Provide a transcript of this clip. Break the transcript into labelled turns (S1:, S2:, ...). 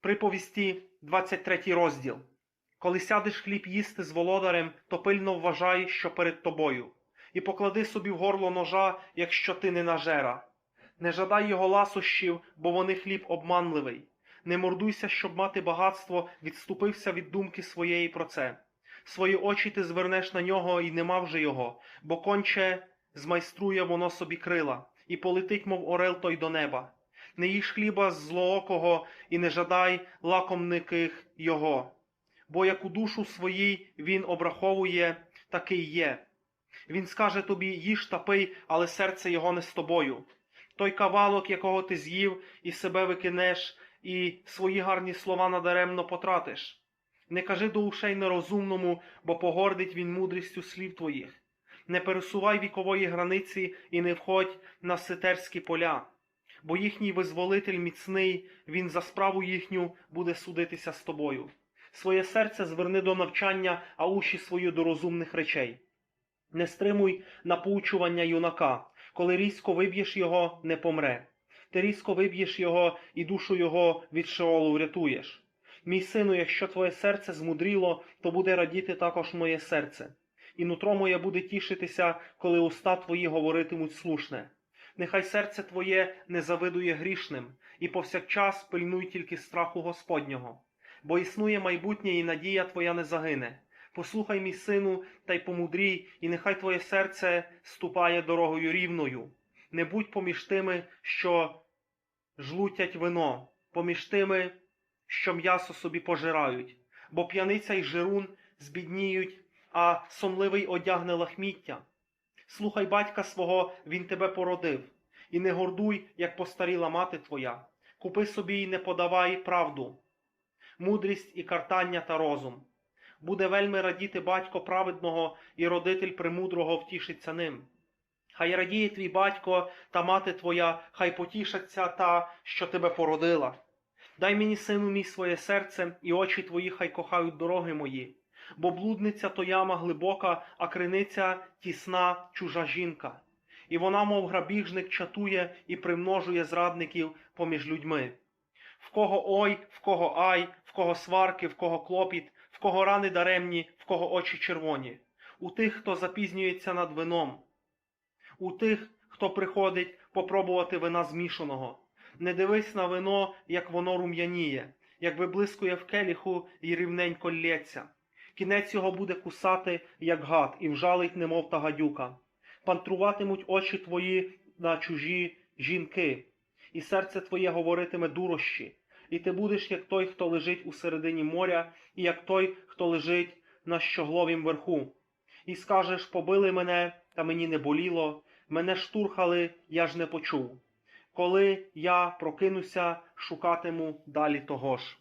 S1: Приповісті, 23 розділ. Коли сядеш хліб їсти з володарем, то пильно вважай, що перед тобою, і поклади собі в горло ножа, якщо ти не нажера. Не жадай його ласощів, бо вони хліб обманливий. Не мордуйся, щоб мати багатство, відступився від думки своєї про це. Свої очі ти звернеш на нього і нема вже його, бо конче змайструє воно собі крила, і полетить, мов орел той до неба. Не їж хліба злоокого і не жадай лакомниких його, бо як у душу своїй він обраховує, такий є. Він скаже тобі їж та пий, але серце його не з тобою. Той кавалок, якого ти з'їв, і себе викинеш, і свої гарні слова надаремно потратиш. Не кажи до ушей нерозумному, бо погордить він мудрістю слів твоїх. Не пересувай вікової границі і не входь на ситерські поля, бо їхній визволитель міцний, він за справу їхню буде судитися з тобою. Своє серце зверни до навчання, а уші свої до розумних речей. Не стримуй напоучування юнака, коли різко виб'єш його, не помре. Ти різко виб'єш його і душу його від Шеолу врятуєш. Мій сину, якщо твоє серце змудріло, то буде радіти також моє серце. І нутро моє буде тішитися, коли уста твої говоритимуть слушне. Нехай серце твоє не завидує грішним, і повсякчас пильнуй тільки страху Господнього. Бо існує майбутнє, і надія твоя не загине. Послухай, мій сину, та й помудрій, і нехай твоє серце ступає дорогою рівною. Не будь поміж тими, що жлутять вино, поміж тими, що м'ясо собі пожирають, бо п'яниця й жирун збідніють, а сомливий одягне лахміття. Слухай батька свого, він тебе породив, і не гордуй, як постаріла мати твоя. Купи собі й не подавай правду, мудрість і картання та розум. Буде вельми радіти батько праведного, і родитель премудрого втішиться ним. Хай радіє твій батько та мати твоя, хай потішаться та, що тебе породила. Дай мені, сину мій, своє серце, і очі твої хай кохають дороги мої, бо блудниця то яма глибока, а криниця тісна чужа жінка. І вона, мов грабіжник, чатує і примножує зрадників поміж людьми. В кого ой, в кого ай, в кого сварки, в кого клопіт, в кого рани даремні, в кого очі червоні, у тих, хто запізнюється над вином, у тих, хто приходить попробувати вина змішаного. Не дивись на вино, як воно рум'яніє, як виблискує в келіху і рівненько лється. Кінець його буде кусати, як гад, і вжалить, немов та гадюка. Пантруватимуть очі твої на чужі жінки, і серце твоє говоритиме дурощі, і ти будеш, як той, хто лежить у середині моря, і як той, хто лежить на щогловім верху. І скажеш, побили мене, та мені не боліло, мене штурхали, я ж не почув. Коли я прокинуся, шукатиму далі того ж.